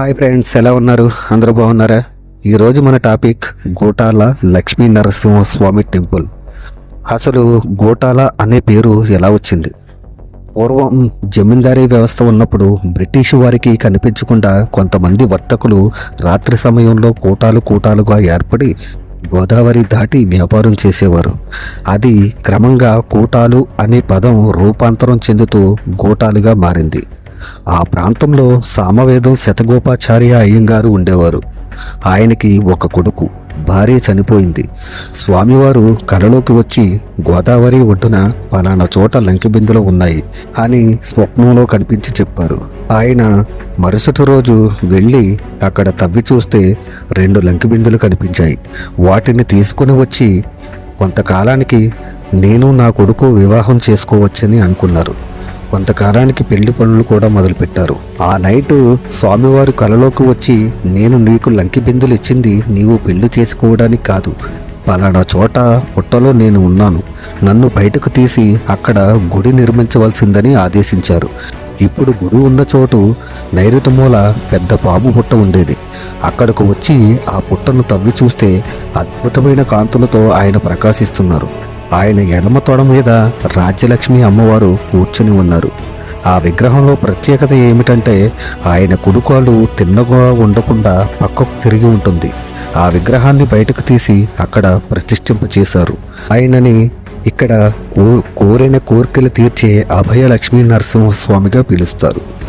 Hi friends ఎలా ఉన్నారు? అందరూ బాగున్నారా? ఈరోజు మన టాపిక్ గోటాల లక్ష్మీ నరసింహస్వామి టెంపుల్. అసలు గోటాల అనే పేరు ఎలా వచ్చింది? పూర్వం జమీందారీ వ్యవస్థ ఉన్నప్పుడు బ్రిటిష్ వారికి కనిపించకుండా కొంతమంది వర్తకులు రాత్రి సమయంలో కూటాలు కూటాలుగా ఏర్పడి గోదావరి దాటి వ్యాపారం చేసేవారు. అది క్రమంగా కూటాలు అనే పదం రూపాంతరం చెందుతూ గోటాలుగా మారింది. ఆ ప్రాంతంలో సామవేదం శతగోపాచార్య అయ్యంగారు ఉండేవారు. ఆయనకి ఒక కొడుకు భార్య చనిపోయింది. స్వామివారు కలలోకి వచ్చి గోదావరి ఒడ్డున పలానా చోట లంకిబిందులు ఉన్నాయి అని స్వప్నంలో కనిపించి చెప్పారు. ఆయన మరుసటి రోజు వెళ్ళి అక్కడ తవ్వి చూస్తే రెండు లంకిబిందులు కనిపించాయి. వాటిని తీసుకుని వచ్చి కొంతకాలానికి నేను నా కొడుకు వివాహం చేసుకోవచ్చని అనుకున్నారు. కొంతకాలానికి పెళ్ళి పనులు కూడా మొదలుపెట్టారు. ఆ నైట్ స్వామివారు కలలోకి వచ్చి నేను నీకు లంకి బిందులు ఇచ్చింది నీవు పెళ్ళి చేసుకోవడానికి కాదు. పలానా చోట పుట్టలో నేను ఉన్నాను. నన్ను బయటకు తీసి అక్కడ గుడి నిర్మించవలసిందని ఆదేశించారు. ఇప్పుడు గుడి ఉన్న చోటు నైరుతి మూల పెద్ద పాము పుట్ట ఉండేది. అక్కడకు వచ్చి ఆ పుట్టను తవ్వి చూస్తే అద్భుతమైన కాంతులతో ఆయన ప్రకాశిస్తున్నారు. ఆయన ఎడమ తొడ మీద రాజ్యలక్ష్మి అమ్మవారు కూర్చుని ఉన్నారు. ఆ విగ్రహంలో ప్రత్యేకత ఏమిటంటే ఆయన కుడుకాలు తిన్నగా ఉండకుండా పక్కకు తిరిగి ఉంటుంది. ఆ విగ్రహాన్ని బయటకు తీసి అక్కడ ప్రతిష్ఠింప చేశారు. ఆయనని ఇక్కడ కో కోరిన కోరికలు తీర్చే అభయ లక్ష్మీ నరసింహస్వామిగా పిలుస్తారు.